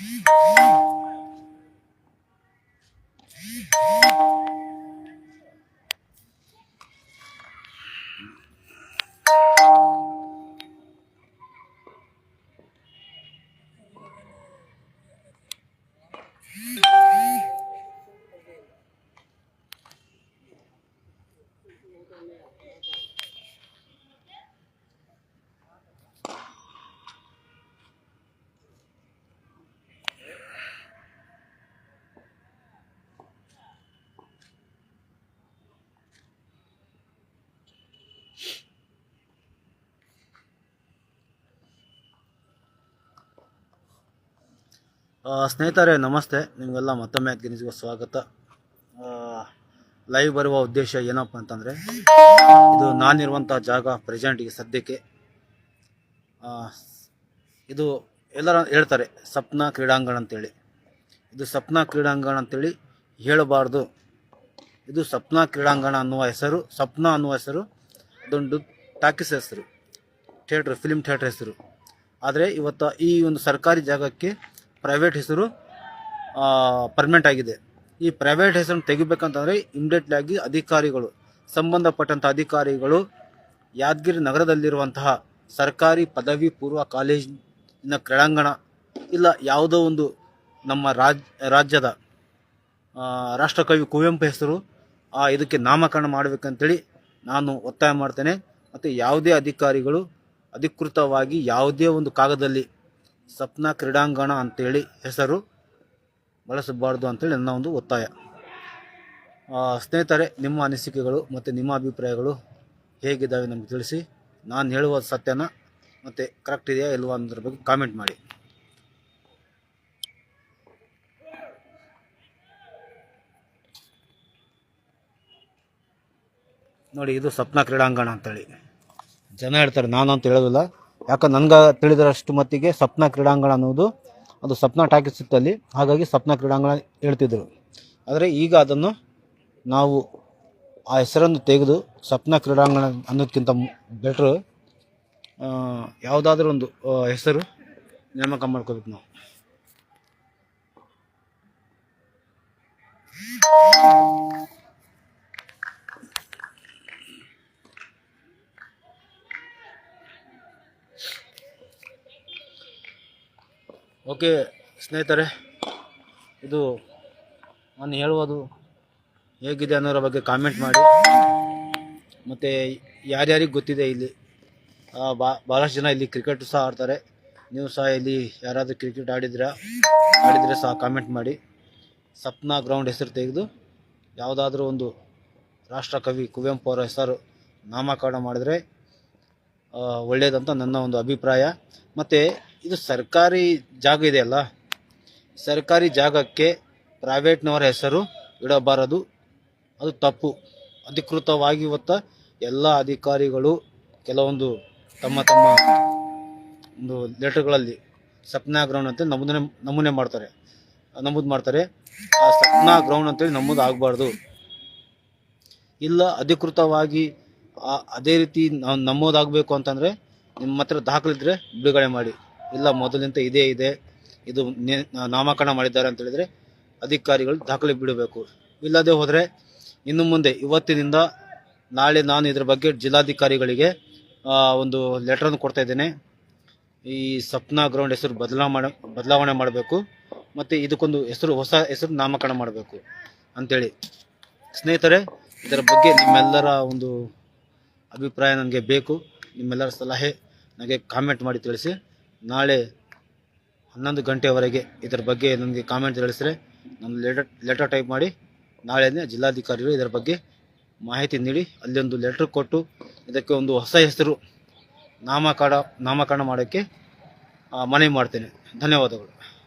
Thank you. ಸ್ನೇಹಿತರೆ, ನಮಸ್ತೆ. ನಿಮಗೆಲ್ಲ ಮತ್ತೊಮ್ಮೆ ಗಿನಿಸ್ಗೆ ಸ್ವಾಗತ. ಲೈವ್ ಬರುವ ಉದ್ದೇಶ ಏನಪ್ಪ ಅಂತಂದರೆ, ಇದು ನಾನಿರುವಂಥ ಜಾಗ ಪ್ರೆಸೆಂಟಿಗೆ ಸದ್ಯಕ್ಕೆ. ಇದು ಎಲ್ಲರ ಹೇಳ್ತಾರೆ, ಸಪ್ನ ಕ್ರೀಡಾಂಗಣ ಅಂತೇಳಿ. ಇದು ಸಪ್ನ ಕ್ರೀಡಾಂಗಣ ಅಂತೇಳಿ ಹೇಳಬಾರ್ದು. ಇದು ಸಪ್ನ ಕ್ರೀಡಾಂಗಣ ಅನ್ನುವ ಹೆಸರು, ಸಪ್ನ ಅನ್ನುವ ಹೆಸರು, ಅದೊಂದು ಟಾಕೀಸ್ ಹೆಸರು, ಥಿಯೇಟ್ರ್ ಫಿಲ್ಮ್ ಥಿಯೇಟ್ರ್ ಹೆಸರು. ಆದರೆ ಇವತ್ತು ಈ ಒಂದು ಸರ್ಕಾರಿ ಜಾಗಕ್ಕೆ ಪ್ರೈವೇಟ್ ಹೆಸರು ಪರ್ಮನೆಂಟ್ ಆಗಿದೆ. ಈ ಪ್ರೈವೇಟ್ ಹೆಸರನ್ನು ತೆಗಿಬೇಕಂತಂದರೆ ಆಗಿ ಅಧಿಕಾರಿಗಳು ಸಂಬಂಧಪಟ್ಟಂಥ ಅಧಿಕಾರಿಗಳು ಯಾದಗಿರಿ ನಗರದಲ್ಲಿರುವಂತಹ ಸರ್ಕಾರಿ ಪದವಿ ಪೂರ್ವ ಕಾಲೇಜಿನ ಕ್ರೀಡಾಂಗಣ ಇಲ್ಲ ಯಾವುದೋ ಒಂದು ನಮ್ಮ ರಾಜ್ ರಾಜ್ಯದ ರಾಷ್ಟ್ರಕವಿ ಕುವೆಂಪು ಹೆಸರು ಆ, ಇದಕ್ಕೆ ನಾಮಕರಣ ಮಾಡಬೇಕಂತೇಳಿ ನಾನು ಒತ್ತಾಯ ಮಾಡ್ತೇನೆ. ಮತ್ತು ಯಾವುದೇ ಅಧಿಕಾರಿಗಳು ಅಧಿಕೃತವಾಗಿ ಯಾವುದೇ ಒಂದು ಕಾಗದಲ್ಲಿ ಸಪ್ನ ಕ್ರೀಡಾಂಗಣ ಅಂತೇಳಿ ಹೆಸರು ಬಳಸಬಾರ್ದು ಅಂತೇಳಿ ನನ್ನ ಒಂದು ಒತ್ತಾಯ. ಸ್ನೇಹಿತರೆ, ನಿಮ್ಮ ಅನಿಸಿಕೆಗಳು ಮತ್ತು ನಿಮ್ಮ ಅಭಿಪ್ರಾಯಗಳು ಹೇಗಿದ್ದಾವೆ ನಮಗೆ ತಿಳಿಸಿ. ನಾನು ಹೇಳುವ ಸತ್ಯನ ಮತ್ತು ಕರೆಕ್ಟ್ ಇದೆಯಾ ಇಲ್ವಾ ಅನ್ನೋದ್ರ ಬಗ್ಗೆ ಕಾಮೆಂಟ್ ಮಾಡಿ. ನೋಡಿ, ಇದು ಸಪ್ನ ಕ್ರೀಡಾಂಗಣ ಅಂತೇಳಿ. ಜನ ಹೇಳ್ತಾರೆ ನಾನು ಅಂತ ಹೇಳೋದಿಲ್ಲ. ಯಾಕಂದ್ರೆ ನನಗೆ ತಿಳಿದರಷ್ಟು ಮಟ್ಟಿಗೆ ಸಪ್ನ ಕ್ರೀಡಾಂಗಣ ಅನ್ನೋದು ಅದು ಸಪ್ನ ಟಾಕೀಸ್ ಇತ್ತಲ್ಲಿ ಹಾಗಾಗಿ ಸಪ್ನ ಕ್ರೀಡಾಂಗಣ ಹೇಳ್ತಿದ್ರು. ಆದರೆ ಈಗ ಅದನ್ನು ನಾವು ಆ ಹೆಸರನ್ನು ತೆಗೆದು ಸಪ್ನ ಕ್ರೀಡಾಂಗಣ ಅನ್ನೋದಕ್ಕಿಂತ ಬೆಟ್ರು ಯಾವುದಾದ್ರೂ ಒಂದು ಹೆಸರು ನೇಮಕ ಮಾಡ್ಕೋಬೇಕು ನಾವು. ಓಕೆ, ಸ್ನೇಹಿತರೆ, ಇದು ನಾನು ಹೇಳುವುದು ಹೇಗಿದೆ ಅನ್ನೋರ ಬಗ್ಗೆ ಕಾಮೆಂಟ್ ಮಾಡಿ. ಮತ್ತು ಯಾರ್ಯಾರಿಗೆ ಗೊತ್ತಿದೆ ಇಲ್ಲಿ ಬಾ ಭಾಳಷ್ಟು ಜನ ಇಲ್ಲಿ ಕ್ರಿಕೆಟ್ ಸಹ ಆಡ್ತಾರೆ. ನೀವು ಸಹ ಇಲ್ಲಿ ಯಾರಾದರೂ ಕ್ರಿಕೆಟ್ ಆಡಿದ್ರೆ, ಆಡಿದರೆ ಸಹ ಕಾಮೆಂಟ್ ಮಾಡಿ. ಸಪ್ನಾ ಗ್ರೌಂಡ್ ಹೆಸರು ತೆಗೆದು, ಯಾವುದಾದ್ರೂ ಒಂದು ರಾಷ್ಟ್ರಕವಿ ಕುವೆಂಪು ಅವರ ಹೆಸರು ನಾಮಕರಣ ಮಾಡಿದರೆ ಒಳ್ಳೆಯದಂತ ನನ್ನ ಒಂದು ಅಭಿಪ್ರಾಯ. ಮತ್ತು ಇದು ಸರ್ಕಾರಿ ಜಾಗ ಇದೆಯಲ್ಲ? ಸರ್ಕಾರಿ ಜಾಗಕ್ಕೆ ಪ್ರೈವೇಟ್ನವರ ಹೆಸರು ಇಡಬಾರದು. ಅದು ತಪ್ಪು. ಅಧಿಕೃತವಾಗಿ ಇವತ್ತ ಎಲ್ಲ ಅಧಿಕಾರಿಗಳು ಕೆಲವೊಂದು ತಮ್ಮ ತಮ್ಮ ಒಂದು ಲೆಟರ್ಗಳಲ್ಲಿ ಸಪ್ನಾ ಗ್ರೌಂಡ್ ಅಂತೇಳಿ ನಮೂನೆ ನಮೂನೆ ಮಾಡ್ತಾರೆ. ನಮೂದು ಮಾಡ್ತಾರೆ. ಆ ಸಪ್ನಾ ಗ್ರೌಂಡ್ ಅಂತೇಳಿ ನಮೂದು ಆಗಬಾರ್ದು. ಇಲ್ಲ ಅಧಿಕೃತವಾಗಿ ಅದೇ ರೀತಿ ನಮೂದಾಗಬೇಕು ಅಂತಂದರೆ ನಿಮ್ಮ ಹತ್ರ ದಾಖಲಿದ್ರೆ ಬಿಡುಗಡೆ ಮಾಡಿ. ಇಲ್ಲ, ಮೊದಲಿಂದ ಇದೇ ಇದೆ. ಇದು ನಾಮಕರಣ ಮಾಡಿದ್ದಾರೆ ಅಂತ ಹೇಳಿದ್ರೆ ಅಧಿಕಾರಿಗಳು ದಾಖಲೆ ಬಿಡಬೇಕು. ಇಲ್ಲದೆ ಹೋದರೆ ಇನ್ನು ಮುಂದೆ ಇವತ್ತಿನಿಂದ ನಾಳೆ ನಾನು ಇದ್ರ ಬಗ್ಗೆ ಜಿಲ್ಲಾಧಿಕಾರಿಗಳಿಗೆ ಒಂದು ಲೆಟ್ರನ್ನು ಕೊಡ್ತಾ ಇದ್ದೇನೆ. ಈ ಸಪ್ನಾ ಗ್ರೌಂಡ್ ಹೆಸರು ಬದಲಾವಣೆ ಬದಲಾವಣೆ ಮಾಡಬೇಕು. ಮತ್ತು ಇದಕ್ಕೊಂದು ಹೆಸರು, ಹೊಸ ಹೆಸರು ನಾಮಕರಣ ಮಾಡಬೇಕು ಅಂಥೇಳಿ ಸ್ನೇಹಿತರೆ, ಇದರ ಬಗ್ಗೆ ನಿಮ್ಮೆಲ್ಲರ ಒಂದು ಅಭಿಪ್ರಾಯ ನನಗೆ ಬೇಕು. ನಿಮ್ಮೆಲ್ಲರ ಸಲಹೆ ನನಗೆ ಕಾಮೆಂಟ್ ಮಾಡಿ ತಿಳಿಸಿ. ನಾಳೆ ಹನ್ನೊಂದು ಗಂಟೆವರೆಗೆ ಇದರ ಬಗ್ಗೆ ನನಗೆ ಕಾಮೆಂಟ್ ತಿಳಿಸಿದ್ರೆ ನಾನು ಲೆಟರ್ ಲೆಟರ್ ಟೈಪ್ ಮಾಡಿ ನಾಳೆನೇ ಜಿಲ್ಲಾಧಿಕಾರಿಗಳು ಇದರ ಬಗ್ಗೆ ಮಾಹಿತಿ ನೀಡಿ ಅಲ್ಲೊಂದು ಲೆಟ್ರ್ ಕೊಟ್ಟು ಇದಕ್ಕೆ ಒಂದು ಹೊಸ ಹೆಸರು ನಾಮಕರಣ ನಾಮಕರಣ ಮಾಡೋಕ್ಕೆ ಮನವಿ ಮಾಡ್ತೇನೆ. ಧನ್ಯವಾದಗಳು.